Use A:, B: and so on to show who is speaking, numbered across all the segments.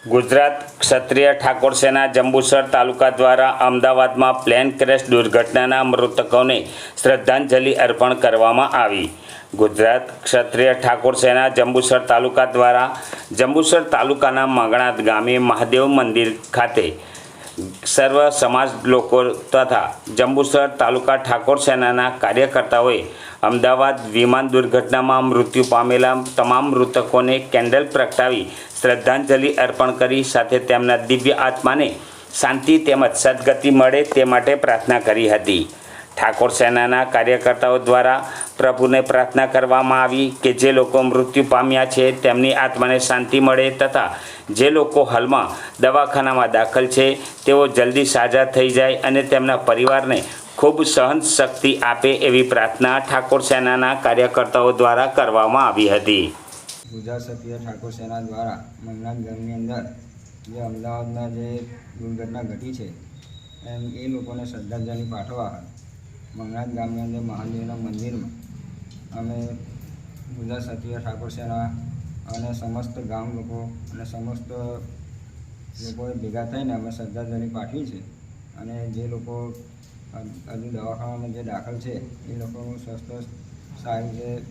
A: ગુજરાત ક્ષત્રિય ઠાકોર સેના જંબુસર તાલુકા દ્વારા અમદાવાદમાં પ્લેન ક્રેશ દુર્ઘટનાના મૃતકોને શ્રદ્ધાંજલિ અર્પણ કરવામાં આવી. ગુજરાત ક્ષત્રિય ઠાકોર સેના જંબુસર તાલુકા દ્વારા જંબુસર તાલુકાના માંગણા ગામે મહાદેવ મંદિર ખાતે સર્વ સમાજ લોકો તથા જંબુસર તાલુકા ઠાકોર સેનાના કાર્યકર્તાઓએ અમદાવાદ વિમાન દુર્ઘટનામાં મૃત્યુ પામેલા તમામ મૃતકોને કેન્ડલ પ્રગટાવી શ્રદ્ધાંજલિ અર્પણ કરી, સાથે તેમના દિવ્ય આત્માને શાંતિ તેમજ સદગતિ મળે તે માટે પ્રાર્થના કરી હતી. ઠાકોર સેનાના કાર્યકર્તાઓ દ્વારા પ્રભુને પ્રાર્થના કરવામાં આવી કે જે લોકો મૃત્યુ પામ્યા છે તેમની આત્માને શાંતિ મળે તથા જે લોકો હાલમાં દવાખાનામાં દાખલ છે, તેઓ જલ્દી સાજા થઈ જાય અને તેમના પરિવારને ખૂબ સહન શક્તિ આપે એવી પ્રાર્થના ઠાકોર સેનાના કાર્યકર્તાઓ દ્વારા કરવામાં આવી હતી.
B: ગુજરાત સભ્ય ઠાકોર સેના દ્વારા મંગનાથ ગામની અંદર જે અમદાવાદમાં જે દુર્ઘટના ઘટી છે, એમ એ લોકોને શ્રદ્ધાંજલિ પાઠવા મંગનાથ ગામની અંદર મહાદેવના મંદિરમાં અમે ગુજરાત સક્રિય ઠાકોર સેના અને સમસ્ત ગામ લોકો અને સમસ્ત લોકોએ ભેગા થઈને અમે શ્રદ્ધાંજલિ પાઠવી છે. અને જે લોકો હજુ દવાખાનામાં જે દાખલ છે, એ લોકોનું સ્વસ્થ, સારી રીતે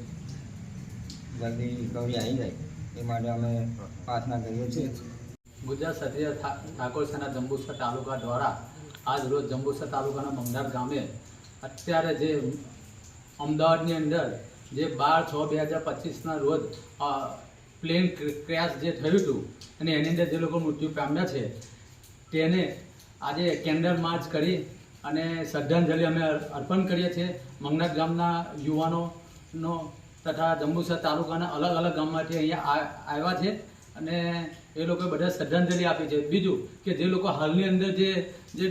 B: જલ્દી રિકવરી આવી જાય, એ માટે અમે પ્રાર્થના કરીએ છીએ.
C: ગુજરાત ક્ષત્રિય ઠાકોર સેના જંબુસર તાલુકા દ્વારા આજ રોજ જંબુસર તાલુકાના મંગનાર ગામે અત્યારે જે અમદાવાદની અંદર જે બાર છ બે હજાર પચીસના રોજ પ્લેન ક્ર- ક્રેશ જે થયું હતું, અને એની અંદર જે લોકો મૃત્યુ પામ્યા છે, તેને આજે કેન્ડલ માર્ચ કરી અને શ્રદ્ધાંજલિ અમે અર્પણ કરીએ છીએ. મંગનાથ ગામના યુવાનોનો તથા જંબુસર તાલુકાના અલગ અલગ ગામમાંથી અહીંયા આવ્યા છે અને એ લોકોએ બધા શ્રદ્ધાંજલિ આપી છે. બીજું કે જે લોકો હાલની અંદર જે જે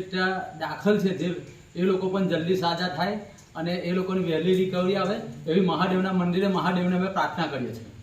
C: દાખલ છે, જે એ લોકો પણ જલ્દી સાજા થાય અને એ લોકોની વહેલી રિકવરી આવે એવી મહાદેવના મંદિરે મહાદેવને અમે પ્રાર્થના કરીએ છીએ.